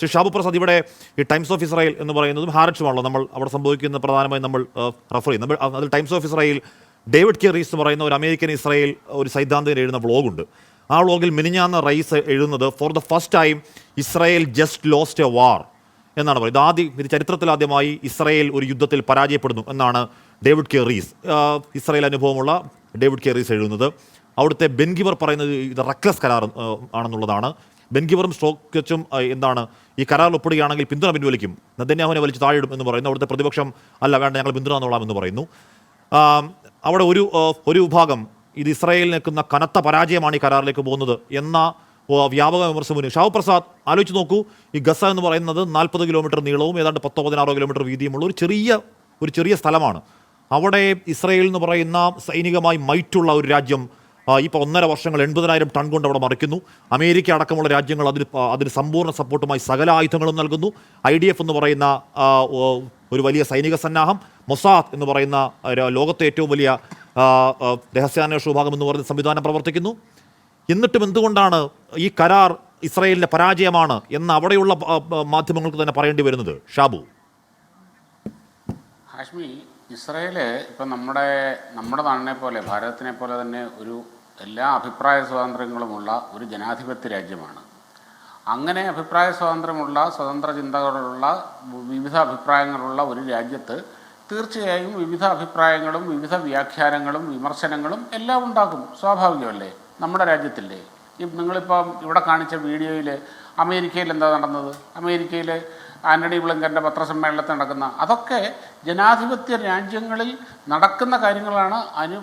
ശ്രീ പ്രസാദ് ഇവിടെ ഈ times of Israel എന്ന് പറയുന്നതും ഹാരറ്റ്സുമാണല്ലോ നമ്മൾ അവിടെ സംഭവിക്കുന്ന പ്രധാനമായും നമ്മൾ റെഫർ നമ്മൾ അതിൽ Times of Israel David K Rees എന്ന് പറയുന്ന ഒരു അമേരിക്കൻ ഇസ്രായേൽ ഒരു സൈദ്ധാന്തികൻ എഴുതുന്ന വ്ളോഗുണ്ട് ആ വ്ളോഗിൽ മിനിഞ്ഞാന്ന് റൈസ് എഴുതുന്നത് for the first time Israel just lost a war എന്നാണ് പറയുന്നത്. ആദ്യം ഇത് ചരിത്രത്തിൽ ആദ്യമായി ഇസ്രായേൽ ഒരു യുദ്ധത്തിൽ പരാജയപ്പെടുന്നു എന്നാണ് ഡേവിഡ് കെ റീസ് ഇസ്രായേൽ അനുഭവമുള്ള ഡേവിഡ് കെ റീസ് എഴുതുന്നത്. അവിടുത്തെ ബെൻഗിവർ പറയുന്നത് ഇത് റക്ലസ് കരാർ ആണെന്നുള്ളതാണ്. ബെൻഗിവറും സ്റ്റോക്കച്ചും ആഹ് എന്താണ് ഈ കരാറിൽ ഒപ്പിടുകയാണെങ്കിൽ പിന്തുണ പിൻവലിക്കും. നദന്യാഹുവിനെ വലിച്ച് താഴെയിടും എന്ന് പറയുന്നു. അവിടുത്തെ പ്രതിപക്ഷം അല്ല വേണ്ട ഞങ്ങൾ പിന്തുണ എന്നോളാം എന്ന് പറയുന്നു. അവിടെ ഒരു ഒരു വിഭാഗം ഇത് ഇസ്രായേലിൽ നിൽക്കുന്ന കനത്ത പരാജയമാണ് ഈ കരാറിലേക്ക് പോകുന്നത് എന്ന വ്യാപക വിമർശനം ഷാവ് പ്രസാദ് ആലോചിച്ച് നോക്കൂ. ഈ ഗസ എന്ന് പറയുന്നത് നാൽപ്പത് കിലോമീറ്റർ നീളവും ഏതാണ്ട് പത്തോ പതിനാറോ കിലോമീറ്റർ വീതിയുമുള്ള ഒരു ചെറിയ ഒരു ചെറിയ സ്ഥലമാണ്. അവിടെ ഇസ്രായേൽ എന്ന് പറയുന്ന സൈനികമായി മൈറ്റുള്ള ഒരു രാജ്യം ഇപ്പോൾ ഒന്നര വർഷങ്ങൾ എൺപതിനായിരം ടൺ കൊണ്ട് അവിടെ മറിക്കുന്നു. അമേരിക്ക അടക്കമുള്ള രാജ്യങ്ങൾ അതിന് അതിന് സമ്പൂർണ സപ്പോർട്ടുമായി സകല ആയുധങ്ങളും നൽകുന്നു. ഐ ഡി എഫ് എന്ന് പറയുന്ന ഒരു വലിയ സൈനിക സന്നാഹം മൊസാദ് എന്ന് പറയുന്ന ലോകത്തെ ഏറ്റവും വലിയ രഹസ്യാന്വേഷണ വിഭാഗം എന്ന് പറയുന്ന സംവിധാനം പ്രവർത്തിക്കുന്നു. എന്നിട്ടും എന്തുകൊണ്ടാണ് ഈ കരാർ ഇസ്രയേലിന്റെ പരാജയമാണ് എന്ന് അവിടെയുള്ള മാധ്യമങ്ങൾക്ക് തന്നെ പറയേണ്ടി വരുന്നത്? ഷാബു. ഹാഷ്മി ഇസ്രയേൽ ഇപ്പം നമ്മുടെ നമ്മുടെ നാടിനെ പോലെ ഭാരതത്തിനെ പോലെ തന്നെ ഒരു എല്ലാ അഭിപ്രായ സ്വാതന്ത്ര്യങ്ങളുമുള്ള ഒരു ജനാധിപത്യ രാജ്യമാണ്. അങ്ങനെ അഭിപ്രായ സ്വാതന്ത്ര്യമുള്ള സ്വതന്ത്ര ചിന്തകളുള്ള വിവിധ അഭിപ്രായങ്ങളുള്ള ഒരു രാജ്യത്ത് തീർച്ചയായും വിവിധ അഭിപ്രായങ്ങളും വിവിധ വ്യാഖ്യാനങ്ങളും വിമർശനങ്ങളും എല്ലാം ഉണ്ടാകും. സ്വാഭാവികമല്ലേ? നമ്മുടെ രാജ്യത്തില്ലേ? നിങ്ങളിപ്പം ഇവിടെ കാണിച്ച വീഡിയോയിൽ അമേരിക്കയിൽ എന്താ നടന്നത്? അമേരിക്കയിൽ ആന്റണി ബ്ലിങ്കന്റെ പത്രസമ്മേളനത്തിൽ നടക്കുന്ന അതൊക്കെ ജനാധിപത്യ രാജ്യങ്ങളിൽ നടക്കുന്ന കാര്യങ്ങളാണ് അനു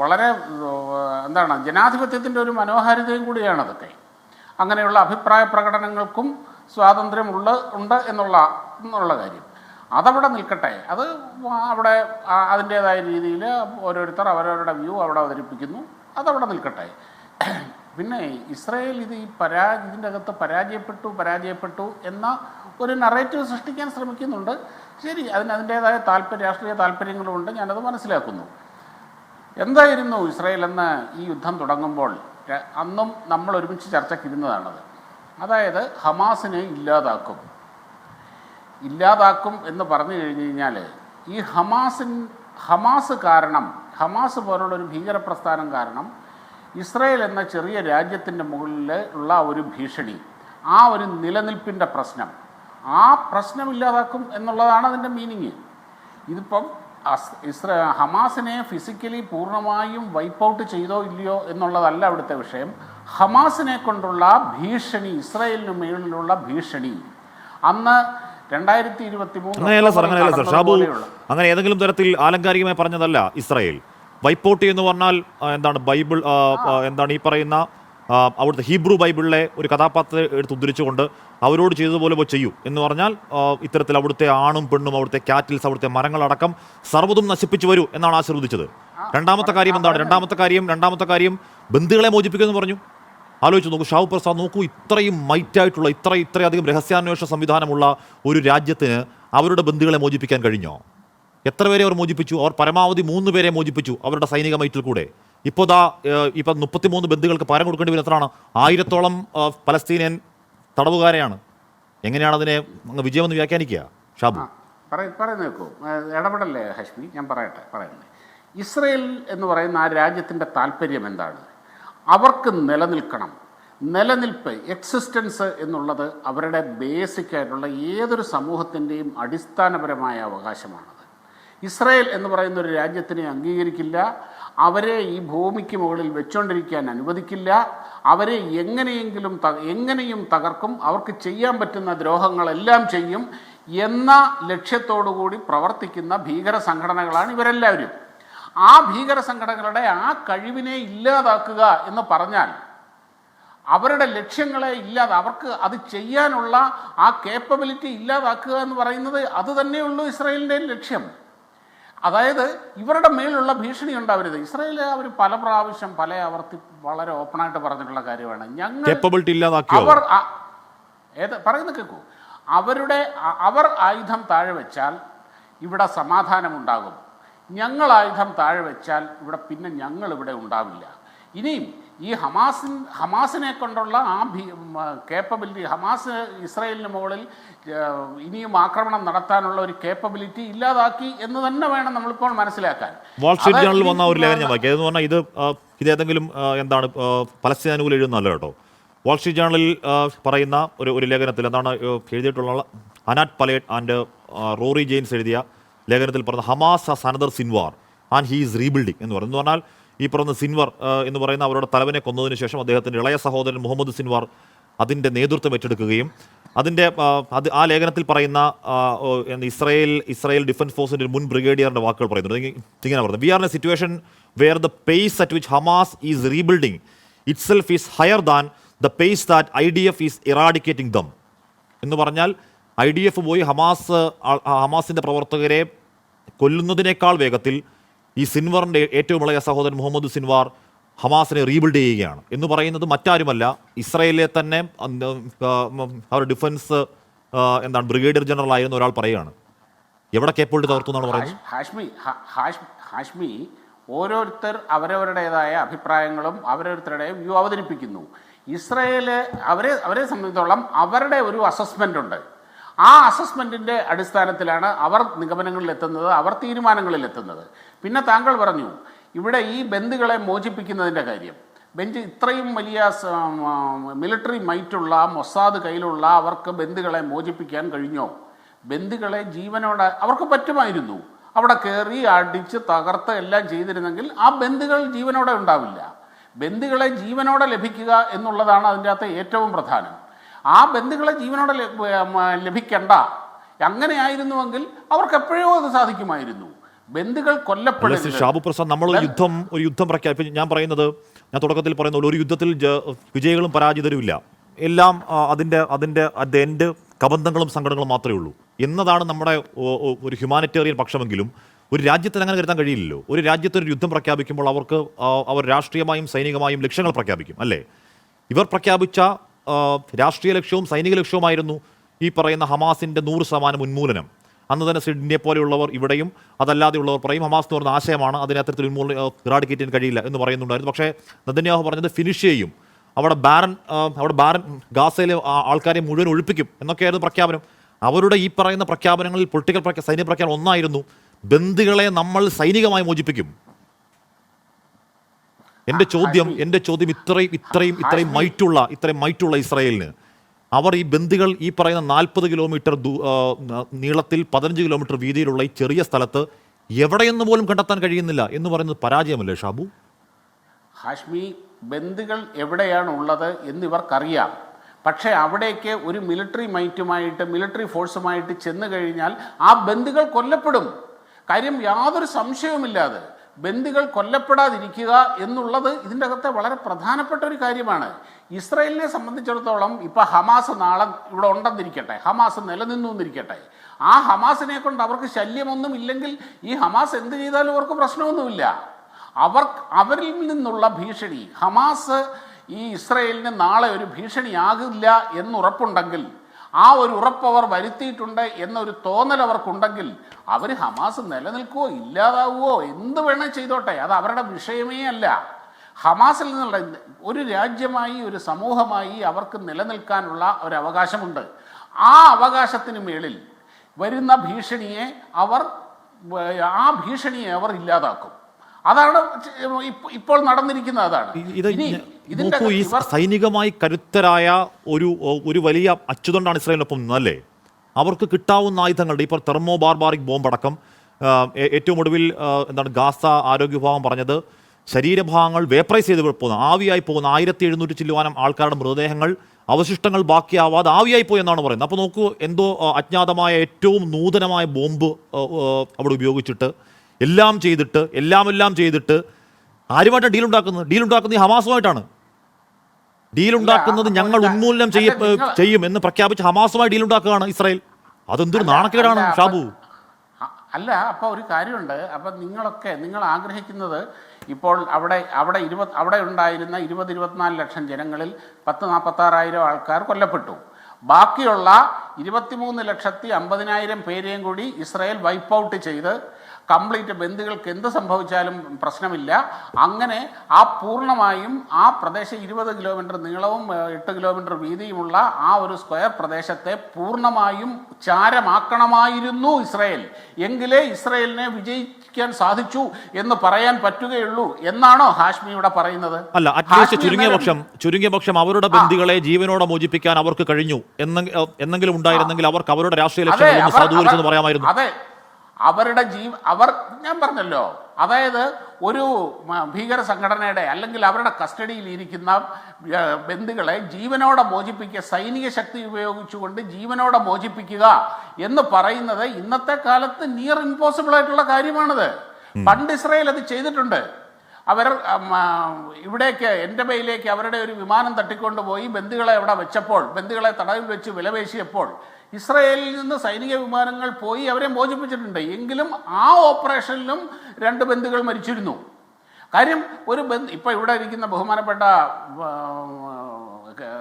വളരെ എന്താണ് ജനാധിപത്യത്തിന്റെ ഒരു മനോഹാരിതയും കൂടിയാണ് അതൊക്കെ. അങ്ങനെയുള്ള അഭിപ്രായ പ്രകടനങ്ങൾക്കും സ്വാതന്ത്ര്യമുള്ള ഉണ്ട് എന്നുള്ള എന്നുള്ള കാര്യം. അതവിടെ നിൽക്കട്ടെ. അത് അവിടെ അതിന്റേതായ രീതിയിൽ ഓരോരുത്തർ അവരവരുടെ വ്യൂ അവിടെ അവതരിപ്പിക്കുന്നു. അതവിടെ നിൽക്കട്ടെ. പിന്നെ ഇസ്രായേൽ ഇത് ഈ പരാ ഇതിന്റെ അകത്ത് പരാജയപ്പെട്ടു പരാജയപ്പെട്ടു എന്ന ഒരു നറേറ്റീവ് സൃഷ്ടിക്കാൻ ശ്രമിക്കുന്നുണ്ട്. ശരി അതിന് അതിന്റേതായ താല്പര്യ രാഷ്ട്രീയ താല്പര്യങ്ങളുമുണ്ട് ഞാനത് മനസ്സിലാക്കുന്നു. എന്തായിരുന്നു ഇസ്രായേൽ എന്ന ഈ യുദ്ധം തുടങ്ങുമ്പോൾ അന്നും നമ്മൾ ഒരുമിച്ച് ചർച്ചയ്ക്കിരുന്നതാണത് അതായത് ഹമാസിനെ ഇല്ലാതാക്കും. ഇല്ലാതാക്കും എന്ന് പറഞ്ഞു കഴിഞ്ഞു കഴിഞ്ഞാൽ ഈ ഹമാസിൻ ഹമാസ് കാരണം ഹമാസ് പോലുള്ള ഒരു ഭീകര പ്രസ്ഥാനം കാരണം ഇസ്രായേൽ എന്ന ചെറിയ രാജ്യത്തിന്റെ മുകളിൽ ഉള്ള ഒരു ഭീഷണി ആ ഒരു നിലനിൽപ്പിന്റെ പ്രശ്നം. ആ പ്രശ്നം ഇല്ലാതാക്കും എന്നുള്ളതാണ് അതിന്റെ മീനിങ്. ഇതിപ്പം ഇസ്ര ഹമാസിനെ ഫിസിക്കലി പൂർണമായും വൈപ്പ് ഔട്ട് ചെയ്തോ ഇല്ലയോ എന്നുള്ളതല്ല അവിടുത്തെ വിഷയം. ഹമാസിനെ കൊണ്ടുള്ള ഭീഷണി ഇസ്രായേലിന് മേളിലുള്ള ഭീഷണി. അന്ന് രണ്ടായിരത്തി ഇരുപത്തി അങ്ങനെയല്ല സർ അങ്ങനെയല്ല സർ. ഷാബു അങ്ങനെ ഏതെങ്കിലും തരത്തിൽ ആലങ്കാരികമായി പറഞ്ഞതല്ല ഇസ്രായേൽ. വൈപ്പോട്ടി എന്ന് പറഞ്ഞാൽ എന്താണ് ബൈബിൾ എന്താണ് ഈ പറയുന്ന അവിടുത്തെ ഹീബ്രു ബൈബിളിലെ ഒരു കഥാപാത്രത്തെ എടുത്ത് ഉദ്ധരിച്ചുകൊണ്ട് അവരോട് ചെയ്തതുപോലെ ചെയ്യൂ എന്ന് പറഞ്ഞാൽ ഇത്തരത്തിൽ അവിടുത്തെ ആണും പെണ്ണും അവിടുത്തെ കാറ്റിൽസ് അവിടുത്തെ മരങ്ങളടക്കം സർവതും നശിപ്പിച്ചു വരൂ എന്നാണ് ആശീർവദിച്ചത്. രണ്ടാമത്തെ കാര്യം എന്താണ്? രണ്ടാമത്തെ കാര്യം രണ്ടാമത്തെ കാര്യം ബന്ധുക്കളെ മോചിപ്പിക്കുമെന്ന് പറഞ്ഞു. ആലോചിച്ച് നോക്കൂ ഷാഹു പ്രസാദ് നോക്കൂ ഇത്രയും മൈറ്റായിട്ടുള്ള ഇത്ര ഇത്രയധികം രഹസ്യാന്വേഷണ സംവിധാനമുള്ള ഒരു രാജ്യത്തിന് അവരുടെ ബന്ധുക്കളെ മോചിപ്പിക്കാൻ കഴിഞ്ഞോ? എത്ര പേരെ അവർ മോചിപ്പിച്ചു? അവർ പരമാവധി മൂന്ന് പേരെ മോചിപ്പിച്ചു അവരുടെ സൈനിക മൈറ്റിൽ കൂടെ. ഇപ്പോൾ ദാ ഇപ്പം മുപ്പത്തിമൂന്ന് ബന്ധുക്കൾക്ക് പരം കൊടുക്കേണ്ടി വരുന്ന എത്രയാണ്? ആയിരത്തോളം പലസ്തീനിയൻ തടവുകാരെയാണ്. എങ്ങനെയാണ് അതിനെ അങ്ങ് വിജയമെന്ന് വ്യാഖ്യാനിക്കുക? ഷാബു. പറയ പറയുന്ന ഇടപെടല്ലേ ഹഷ്മി? ഞാൻ പറയട്ടെ പറയുന്നത് ഇസ്രയേൽ എന്ന് പറയുന്ന ആ രാജ്യത്തിന്റെ താല്പര്യം എന്താണ്? അവർക്ക് നിലനിൽക്കണം. നിലനിൽപ്പ് എക്സിസ്റ്റൻസ് എന്നുള്ളത് അവരുടെ ബേസിക് ആയിട്ടുള്ള ഏതൊരു സമൂഹത്തിന്റെയും അടിസ്ഥാനപരമായ അവകാശമാണത് ഇസ്രായേൽ എന്ന് പറയുന്ന ഒരു രാജ്യത്തിനെ അംഗീകരിക്കില്ല. അവരെ ഈ ഭൂമിക്ക് മുകളിൽ വെച്ചുകൊണ്ടിരിക്കാൻ അനുവദിക്കില്ല. അവരെ എങ്ങനെയെങ്കിലും എങ്ങനെയും തകർക്കും. അവർക്ക് ചെയ്യാൻ പറ്റുന്ന ദ്രോഹങ്ങളെല്ലാം ചെയ്യും എന്ന ലക്ഷ്യത്തോടു കൂടി പ്രവർത്തിക്കുന്ന ഭീകര സംഘടനകളാണ് ഇവരെല്ലാവരും. ആ ഭീകര സംഘടനകളുടെ ആ കഴിവിനെ ഇല്ലാതാക്കുക എന്ന് പറഞ്ഞാൽ അവരുടെ ലക്ഷ്യങ്ങളെ ഇല്ലാതെ അവർക്ക് അത് ചെയ്യാനുള്ള ആ കേപ്പബിലിറ്റി ഇല്ലാതാക്കുക എന്ന് പറയുന്നത് അത് തന്നെയുള്ളൂ ഇസ്രായേലിന്റെ ലക്ഷ്യം. അതായത് ഇവരുടെ മേലുള്ള ഭീഷണി ഉണ്ടാവരുത്. ഇസ്രായേൽ അവർ പല പ്രാവശ്യം പല ആവർത്തി വളരെ ഓപ്പണായിട്ട് പറഞ്ഞിട്ടുള്ള കാര്യമാണ്. ഞങ്ങൾ അവർ ഏത് പറയുന്ന കേൾക്കൂ അവരുടെ അവർ ആയുധം താഴെ വെച്ചാൽ ഇവിടെ സമാധാനം ഉണ്ടാകും. ഞങ്ങൾ ആയുധം താഴെ വെച്ചാൽ ഇവിടെ പിന്നെ ഞങ്ങൾ ഇവിടെ ഉണ്ടാവില്ല. ഇനിയും ഈ ഹമാസിൻ ഹമാസിനെ കൊണ്ടുള്ള ആ ഭീ കേപ്പബിലിറ്റി ഹമാസ് ഇസ്രയേലിന് മുകളിൽ ഇനിയും ആക്രമണം നടത്താനുള്ള ഒരു കേപ്പബിലിറ്റി ഇല്ലാതാക്കി എന്ന് തന്നെ വേണം നമ്മളിപ്പോൾ മനസ്സിലാക്കാൻ. വാൾ സ്ട്രീറ്റ് ജേണലിൽ വന്ന ഒരു ലേഖനം ഞാൻ എന്ന് പറഞ്ഞാൽ ഇത് ഇത് ഏതെങ്കിലും എന്താണ് പലസ്തീൻ അനുകൂലം എഴുതുന്നല്ല കേട്ടോ? വാൾ സ്ട്രീറ്റ് ജേണലിൽ പറയുന്ന ഒരു ഒരു ലേഖനത്തിൽ എന്താണ് എഴുതിയിട്ടുള്ള Anat Peled and Rory Jane's എഴുതിയ ലേഖനത്തിൽ പറഞ്ഞ Hamas സനദർ another Sinwar and he is rebuilding എന്ന് പറയുന്നത് എന്ന് പറഞ്ഞാൽ ഈ പറയുന്ന സിൻവർ എന്ന് പറയുന്ന അവരുടെ തലവനെ കൊന്നതിന് ശേഷം അദ്ദേഹത്തിന്റെ ഇളയ സഹോദരൻ മുഹമ്മദ് സിൻവർ അതിന്റെ നേതൃത്വം ഏറ്റെടുക്കുകയും അതിന്റെ അത് ആ ലേഖനത്തിൽ പറയുന്ന ഇസ്രായേൽ ഇസ്രായേൽ ഡിഫൻസ് ഫോഴ്സിന്റെ മുൻ ബ്രിഗേഡിയറിന്റെ വാക്കുകൾ പറയുന്നുണ്ട്. ഇങ്ങ- ഇങ്ങനെ പറയുന്നത് we are a situation where the pace at which Hamas is rebuilding itself is higher than the pace that I D F is eradicating them എന്ന് പറഞ്ഞാൽ ഐ ഡി എഫ് പോയി ഹമാസ് ഹമാസിന്റെ പ്രവർത്തകരെ കൊല്ലുന്നതിനേക്കാൾ വേഗത്തിൽ ഈ സിൻവറിന്റെ ഏറ്റവും ഇളയ സഹോദരൻ മുഹമ്മദ് സിൻവാർ ഹമാസിനെ റീബിൽഡ് ചെയ്യുകയാണ്. എന്ന് പറയുന്നത് മറ്റാരുമല്ല ഇസ്രയേലിലെ തന്നെ അവരുടെ ഡിഫൻസ് എന്താണ് ബ്രിഗേഡിയർ ജനറൽ ആയിരുന്ന ഒരാൾ പറയുകയാണ്. എവിടെ കേപ്പോട്ട് തകർത്തു എന്നാണ് പറയുന്നത്? ഹാഷ്മി ഹാഷ്മി ഓരോരുത്തർ അവരവരുടേതായ അഭിപ്രായങ്ങളും അവരോരുത്തരുടെയും വ്യൂ അവതരിപ്പിക്കുന്നു. ഇസ്രയേൽ അവരെ അവരെ സംബന്ധിച്ചോളം അവരുടെ ഒരു അസസ്മെന്റ് ഉണ്ട്. ആ അസസ്മെന്റിന്റെ അടിസ്ഥാനത്തിലാണ് അവർ നിഗമനങ്ങളിൽ എത്തുന്നത് അവർ തീരുമാനങ്ങളിൽ എത്തുന്നത് പിന്നെ താങ്കൾ പറഞ്ഞു ഇവിടെ ഈ ബന്ധുക്കളെ മോചിപ്പിക്കുന്നതിന്റെ കാര്യം. ബെഞ്ച് ഇത്രയും വലിയ മിലിറ്ററി മൈറ്റുള്ള മൊസാദ് കയ്യിലുള്ള അവർക്ക് ബന്ധുക്കളെ മോചിപ്പിക്കാൻ കഴിഞ്ഞോ? ബന്ധുക്കളെ ജീവനോടെ അവർക്ക് പറ്റുമായിരുന്നു. അവിടെ കയറി അടിച്ച് തകർത്ത് എല്ലാം ചെയ്തിരുന്നെങ്കിൽ ആ ബന്ധുക്കൾ ജീവനോടെ ഉണ്ടാവില്ല. ബന്ധുക്കളെ ജീവനോടെ ലഭിക്കുക എന്നുള്ളതാണ് അതിന്റെ അകത്ത് ഏറ്റവും പ്രധാനം. ആ ബന്ധുക്കളെ ജീവനോടെ ലഭ- ലഭിക്കണ്ട. അങ്ങനെയായിരുന്നുവെങ്കിൽ അവർക്ക് എപ്പോഴും അത് സാധിക്കുമായിരുന്നു. ബന്ധുക്കൾ കൊല്ലപ്പെടുന്നത്. ഷാബു പ്രസാദ് നമ്മൾ യുദ്ധം ഒരു യുദ്ധം പ്രഖ്യാപിച്ചു. ഞാൻ പറയുന്നത് ഞാൻ തുടക്കത്തിൽ പറയുന്ന ഒരു യുദ്ധത്തിൽ വിജയികളും പരാജിതരും ഇല്ല എല്ലാം അതിന്റെ അതിന്റെ അത് എന്റെ കബന്ധങ്ങളും സങ്കടങ്ങളും മാത്രമേ ഉള്ളൂ. എന്നതാണ് നമ്മുടെ ഒരു ഹ്യൂമാനിറ്റേറിയൻ പക്ഷമെങ്കിലും ഒരു രാജ്യത്തിന് അങ്ങനെ കരുതാൻ കഴിയില്ലല്ലോ. ഒരു രാജ്യത്ത് ഒരു യുദ്ധം പ്രഖ്യാപിക്കുമ്പോൾ അവർക്ക് അവർ രാഷ്ട്രീയമായും സൈനികമായും ലക്ഷ്യങ്ങൾ പ്രഖ്യാപിക്കും അല്ലേ? ഇവർ പ്രഖ്യാപിച്ച രാഷ്ട്രീയ ലക്ഷ്യവും സൈനിക ലക്ഷ്യവുമായിരുന്നു ഈ പറയുന്ന ഹമാസിന്റെ നൂറ് ശതമാനം ഉന്മൂലനം. അന്ന് തന്നെ സിഡ്നിയെ പോലെയുള്ളവർ ഇവിടെയും അതല്ലാതെയുള്ളവർ പറയും. ഹമാസ് എന്ന് പറഞ്ഞ ആശയമാണ് അതിനെ അത്തരത്തിൽ ഉന്മൂലനം ഇറാഡിക്കേറ്റ് ചെയ്യാൻ കഴിയില്ല എന്ന് പറയുന്നുണ്ടായിരുന്നു. പക്ഷേ നദന്യാഹു പറഞ്ഞത് ഫിനിഷ് ചെയ്യും. അവിടെ ബാരൻ അവിടെ ബാരൻ ഗാസയിലെ ആൾക്കാരെ മുഴുവൻ ഒഴിപ്പിക്കും എന്നൊക്കെയായിരുന്നു പ്രഖ്യാപനം. അവരുടെ ഈ പറയുന്ന പ്രഖ്യാപനങ്ങളിൽ പൊളിറ്റിക്കൽ പ്രഖ്യാ സൈനിക പ്രഖ്യാപനം ഒന്നായിരുന്നു ബന്ദികളെ നമ്മൾ സൈനികമായി മോചിപ്പിക്കും. എന്റെ ചോദ്യം എന്റെ ചോദ്യം ഇത്രയും ഇത്രയും ഇത്രയും മൈറ്റുള്ള ഇത്രയും മൈറ്റുള്ള ഇസ്രായേലിന് അവർ ഈ ബന്ദികൾ ഈ പറയുന്ന നാൽപ്പത് കിലോമീറ്റർ നീളത്തിൽ പതിനഞ്ച് കിലോമീറ്റർ വീതിയിലുള്ള ഈ ചെറിയ സ്ഥലത്ത് എവിടെയെന്ന് പോലും കണ്ടെത്താൻ കഴിയുന്നില്ല എന്ന് പറയുന്നത് പരാജയമല്ലേ ഷാബു? ഹാഷ്മി ബന്ദികൾ എവിടെയാണ് ഉള്ളത് എന്നിവർക്കറിയാം. പക്ഷേ അവിടേക്ക് ഒരു മിലിറ്ററി മൈറ്റുമായിട്ട് മിലിറ്ററി ഫോഴ്സുമായിട്ട് ചെന്ന് കഴിഞ്ഞാൽ ആ ബന്ദികൾ കൊല്ലപ്പെടും. കാര്യം യാതൊരു സംശയവുമില്ലാതെ ബന്ദികൾ കൊല്ലപ്പെടാതിരിക്കുക എന്നുള്ളത് ഇതിന്റെ അകത്തെ വളരെ പ്രധാനപ്പെട്ട ഒരു കാര്യമാണ്. ഇസ്രായേലിനെ സംബന്ധിച്ചിടത്തോളം ഇപ്പം ഹമാസ് നാളെ ഇവിടെ ഉണ്ടെന്നിരിക്കട്ടെ. ഹമാസ് നിലനിന്നു എന്നിരിക്കട്ടെ ആ ഹമാസിനെ കൊണ്ട് അവർക്ക് ശല്യമൊന്നും ഇല്ലെങ്കിൽ ഈ ഹമാസ് എന്ത് ചെയ്താലും അവർക്ക് പ്രശ്നമൊന്നുമില്ല. അവർ അവരിൽ നിന്നുള്ള ഭീഷണി ഹമാസ് ഈ ഇസ്രയേലിന് നാളെ ഒരു ഭീഷണിയാകില്ല എന്നുറപ്പുണ്ടെങ്കിൽ ആ ഒരു ഉറപ്പ് അവർ വരുത്തിയിട്ടുണ്ട് എന്നൊരു തോന്നൽ അവർക്കുണ്ടെങ്കിൽ അവർ ഹമാസ് നിലനിൽക്കുവോ ഇല്ലാതാവുമോ എന്ത് വേണേൽ ചെയ്തോട്ടെ. അത് അവരുടെ വിഷയമേ അല്ല. ഹമാസിൽ നിന്നുള്ള ഒരു രാജ്യമായി ഒരു സമൂഹമായി അവർക്ക് നിലനിൽക്കാനുള്ള ഒരു അവകാശമുണ്ട് ആ അവകാശത്തിന് മേളിൽ വരുന്ന ഭീഷണിയെ അവർ ആ ഭീഷണിയെ അവർ ഇല്ലാതാക്കും. അതാണ് ഇപ്പോൾ നടന്നിരിക്കുന്നത് അതാണ്. ഇത് ഈ സൈനികമായി കരുത്തരായ ഒരു ഒരു വലിയ അച്ചുതണ്ടാണ് ഇസ്രായേലിനൊപ്പം നിന്നല്ലേ അവർക്ക് കിട്ടാവുന്ന ആയുധങ്ങളുടെ ഇപ്പോൾ തെർമോ ബാർബാറിക് ബോംബ് അടക്കം ഏറ്റവും ഒടുവിൽ എന്താണ് ഗാസ ആരോഗ്യ വിഭാഗം പറഞ്ഞത് ശരീരഭാഗങ്ങൾ വേപ്രൈസ് ചെയ്ത് പോകുന്ന ആവിയായി പോകുന്ന ആയിരത്തി എഴുന്നൂറ്റി ചില്ലുവാനം ആൾക്കാരുടെ മൃതദേഹങ്ങൾ അവശിഷ്ടങ്ങൾ ബാക്കിയാവാതെ ആവിയായി പോയി എന്നാണ് പറയുന്നത്. അപ്പോൾ നോക്കൂ എന്തോ അജ്ഞാതമായ ഏറ്റവും നൂതനമായ ബോംബ് അവിടെ ഉപയോഗിച്ചിട്ട് എല്ലാം ചെയ്തിട്ട് എല്ലാം എല്ലാം ചെയ്തിട്ട് ആരുമായിട്ടാണ് ഡീൽ ഉണ്ടാക്കുന്നത്? ഡീൽ ഉണ്ടാക്കുന്നത് ഈ ഹമാസുമായിട്ടാണ്. ഡീൽ ഉണ്ടാക്കുന്നത് ഞങ്ങൾ ഉന്മൂലനം ചെയ്യ ചെയ്യും എന്ന് പ്രഖ്യാപിച്ച് ഹമാസുമായി ഡീൽ ഉണ്ടാക്കുകയാണ് ഇസ്രായേൽ. അതെന്തൊരു നാണക്കേടാണ് ഷാബു. അല്ല അപ്പോൾ ഒരു കാര്യമുണ്ട്. അപ്പം നിങ്ങളൊക്കെ നിങ്ങൾ ആഗ്രഹിക്കുന്നത് ഇപ്പോൾ അവിടെ അവിടെ ഇരുപത് അവിടെ ഉണ്ടായിരുന്ന ഇരുപത് ഇരുപത്തിനാല് ലക്ഷം ജനങ്ങളിൽ പത്ത് നാൽപ്പത്താറായിരം ആൾക്കാർ കൊല്ലപ്പെട്ടു. ബാക്കിയുള്ള ഇരുപത്തിമൂന്ന് ലക്ഷത്തി അമ്പതിനായിരം പേരെയും കൂടി ഇസ്രായേൽ വൈപ്പ് ഔട്ട് ചെയ്ത് കംപ്ലീറ്റ് ബന്ധുക്കൾക്ക് എന്ത് സംഭവിച്ചാലും പ്രശ്നമില്ല. അങ്ങനെ ആ പൂർണമായും ആ പ്രദേശം ഇരുപത് കിലോമീറ്റർ നീളവും എട്ട് കിലോമീറ്റർ വീതിയുമുള്ള ആ ഒരു സ്ക്വയർ പ്രദേശത്തെ പൂർണമായും ചാരമാക്കണമായിരുന്നു ഇസ്രയേൽ. എങ്കിലേ ഇസ്രയേലിനെ വിജയിക്കാൻ സാധിച്ചു എന്ന് പറയാൻ പറ്റുകയുള്ളൂ എന്നാണോ ഹാഷ്മി ഇവിടെ പറയുന്നത്? അല്ല അറ്റ്ലീസ്റ്റ് ചുരുങ്ങിയ പക്ഷം ചുരുങ്ങിയ പക്ഷം അവരുടെ ബന്ധികളെ ജീവനോടെ മോചിപ്പിക്കാൻ അവർക്ക് കഴിഞ്ഞു. എന്നെ- എന്നെങ്കിലും ഉണ്ടായിരുന്നെങ്കിൽ അവർക്ക് അവരുടെ രാഷ്ട്രീയ ലക്ഷ്യം ലക്ഷ്യങ്ങളൊന്ന് സാധൂകരിച്ചെന്ന് പറയാമായിരുന്നു. അതെ. അവരുടെ ജീവ അവർ ഞാൻ പറഞ്ഞല്ലോ അതായത് ഒരു ഭീകര സംഘടനയുടെ അല്ലെങ്കിൽ അവരുടെ കസ്റ്റഡിയിൽ ഇരിക്കുന്ന ബന്ധുക്കളെ ജീവനോടെ മോചിപ്പിക്കുക സൈനിക ശക്തി ഉപയോഗിച്ചുകൊണ്ട് ജീവനോടെ മോചിപ്പിക്കുക എന്ന് പറയുന്നത് ഇന്നത്തെ കാലത്ത് നിയർ ഇമ്പോസിബിൾ ആയിട്ടുള്ള കാര്യമാണിത്. പണ്ട് ഇസ്രായേൽ അത് ചെയ്തിട്ടുണ്ട്. അവർ ഇവിടേക്ക് എന്റെ മയിലേക്ക് അവരുടെ ഒരു വിമാനം തട്ടിക്കൊണ്ടുപോയി ബന്ധുക്കളെ അവിടെ വെച്ചപ്പോൾ ബന്ധുക്കളെ തടവിൽ വെച്ച് വിലപേശിയപ്പോൾ ഇസ്രയേലിൽ നിന്ന് സൈനിക വിമാനങ്ങൾ പോയി അവരെ മോചിപ്പിച്ചിട്ടുണ്ട്. എങ്കിലും ആ ഓപ്പറേഷനിലും രണ്ട് ബന്ധുക്കൾ മരിച്ചിരുന്നു. കാര്യം ഒരു ബന്ധു ഇപ്പം ഇവിടെ ഇരിക്കുന്ന ബഹുമാനപ്പെട്ട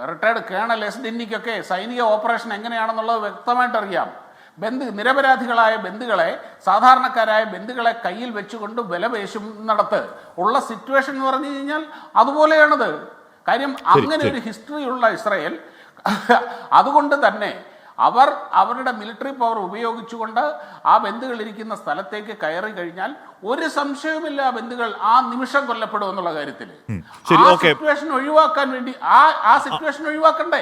റിട്ടയർഡ് കേണൽ എസ് ഡിന്നിക്കൊക്കെ സൈനിക ഓപ്പറേഷൻ എങ്ങനെയാണെന്നുള്ളത് വ്യക്തമായിട്ട് അറിയാം ബന്ധു നിരപരാധികളായ ബന്ധുക്കളെ സാധാരണക്കാരായ ബന്ധുക്കളെ കയ്യിൽ വെച്ചുകൊണ്ട് വിലപേശുന്നിടത്ത് ഉള്ള സിറ്റുവേഷൻ എന്ന് പറഞ്ഞു കഴിഞ്ഞാൽ അതുപോലെയാണത്. കാര്യം അങ്ങനെ ഒരു ഹിസ്റ്ററി ഉള്ള ഇസ്രയേൽ അതുകൊണ്ട് തന്നെ അവർ അവരുടെ മിലിറ്ററി പവർ ഉപയോഗിച്ചുകൊണ്ട് ആ ബന്ധുകൾ ഇരിക്കുന്ന സ്ഥലത്തേക്ക് കയറി കഴിഞ്ഞാൽ ഒരു സംശയവുമില്ല ആ ബന്ധുക്കൾ ആ നിമിഷം കൊല്ലപ്പെടും എന്നുള്ള കാര്യത്തിൽ. ആ. സിറ്റുവേഷൻ ഒഴിവാക്കാൻ വേണ്ടി ആ ആ സിറ്റുവേഷൻ ഒഴിവാക്കണ്ടേ?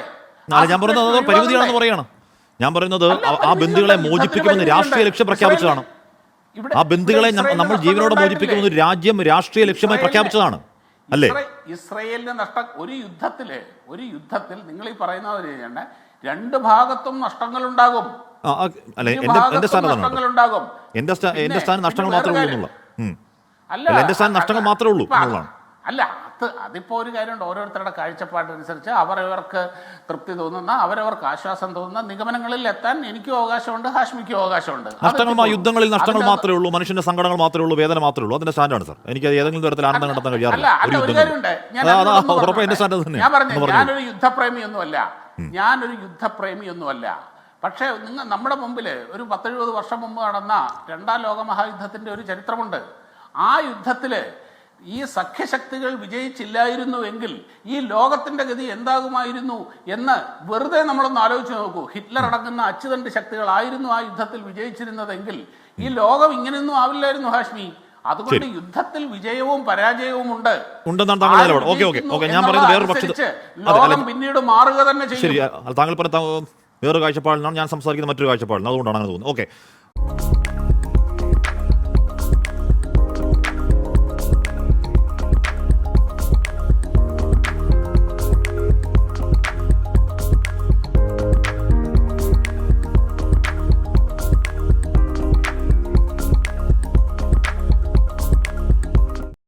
ഞാൻ പറയുന്നത് പരിമിതിയാണെന്ന്? പറയാണ് ഞാൻ പറയുന്നത് ആ-. ബന്ധുക്കളെ മോചിപ്പിക്കുമെന്ന് രാഷ്ട്രീയ ലക്ഷ്യം പ്രഖ്യാപിച്ചതാണ് ഇവിടെ- ആ ബന്ധുക്കളെ നമ്മൾ ജീവനോട്? മോചിപ്പിക്കുമെന്ന് രാജ്യം രാഷ്ട്രീയ ലക്ഷ്യമായി പ്രഖ്യാപിച്ചതാണ്. അല്ലേ? ഇസ്രയേലിന് നഷ്ട ഒരു യുദ്ധത്തിൽ ഒരു യുദ്ധത്തിൽ നിങ്ങൾ ഈ പറയുന്ന രണ്ട് ഭാഗത്തും നഷ്ടങ്ങൾ ഉണ്ടാകും എന്റെ സ്ഥാനം നഷ്ടങ്ങൾ മാത്രമേ ഉള്ളൂ എന്നുള്ള. അല്ല എന്റെ സ്ഥാനം നഷ്ടങ്ങൾ മാത്രമേ ഉള്ളൂ എന്നുള്ളതാണ്. അല്ല അത് അതിപ്പോൾ ഒരു കാര്യമുണ്ട്. ഓരോരുത്തരുടെ കാഴ്ചപ്പാടനുസരിച്ച് അവരവർക്ക് തൃപ്തി തോന്നുന്ന അവരവർക്ക് ആശ്വാസം തോന്നുന്ന നിഗമനങ്ങളിൽ എത്താൻ എനിക്കും അവകാശമുണ്ട് ഹാഷ്മിക്കും അവകാശമുണ്ട്. നഷ്ടങ്ങൾ യുദ്ധങ്ങളിൽ നഷ്ടങ്ങൾ മാത്രമേ ഉള്ളൂ മനുഷ്യന്റെ സങ്കടങ്ങൾ മാത്രമേ ഉള്ളൂ വേദന മാത്രമേ ഉള്ളൂ. അതിന്റെ സ്റ്റാൻഡാണ് സാർ. എനിക്ക് ഏതെങ്കിലും തരത്തിൽ ആനന്ദം കണ്ടെത്താൻ കഴിയാറുണ്ട് കഴിയാറില്ല. ഒരു യുദ്ധം ഞാൻ പറഞ്ഞു? ഞാനൊരു യുദ്ധപ്രേമിയൊന്നുമല്ല. ഞാനൊരു യുദ്ധപ്രേമിയൊന്നുമല്ല. പക്ഷേ നിങ്ങൾ നമ്മുടെ മുമ്പിൽ ഒരു പത്തെഴുപത് വർഷം മുമ്പ് നടന്ന രണ്ടാം ലോക മഹായുദ്ധത്തിന്റെ ഒരു ചരിത്രമുണ്ട്. ആ യുദ്ധത്തിൽ ഈ സഖ്യശക്തികൾ വിജയിച്ചില്ലായിരുന്നുവെങ്കിൽ ഈ ലോകത്തിന്റെ ഗതി എന്താകുമായിരുന്നു എന്ന് വെറുതെ നമ്മളൊന്ന് ആലോചിച്ച് നോക്കൂ. ഹിറ്റ്ലർ അടങ്ങുന്ന അച്ചുതണ്ട് ശക്തികളായിരുന്നു ആ യുദ്ധത്തിൽ വിജയിച്ചിരുന്നതെങ്കിൽ ഈ ലോകം ഇങ്ങനെയൊന്നും ആവില്ലായിരുന്നു ഹാഷ്മി. അതുകൊണ്ട് യുദ്ധത്തിൽ വിജയവും പരാജയവും ഉണ്ട്. ഞാൻ ലോകം പിന്നീട് മാറുക തന്നെ ചെയ്യും. ശരി താങ്കൾ പറഞ്ഞ വേറൊരു കാഴ്ചപ്പാടിനാണ് ഞാൻ സംസാരിക്കുന്ന മറ്റൊരു കാഴ്ചപ്പാടിനാണ് അതുകൊണ്ടാണ് അങ്ങനെ തോന്നുന്നത്. ഓക്കെ.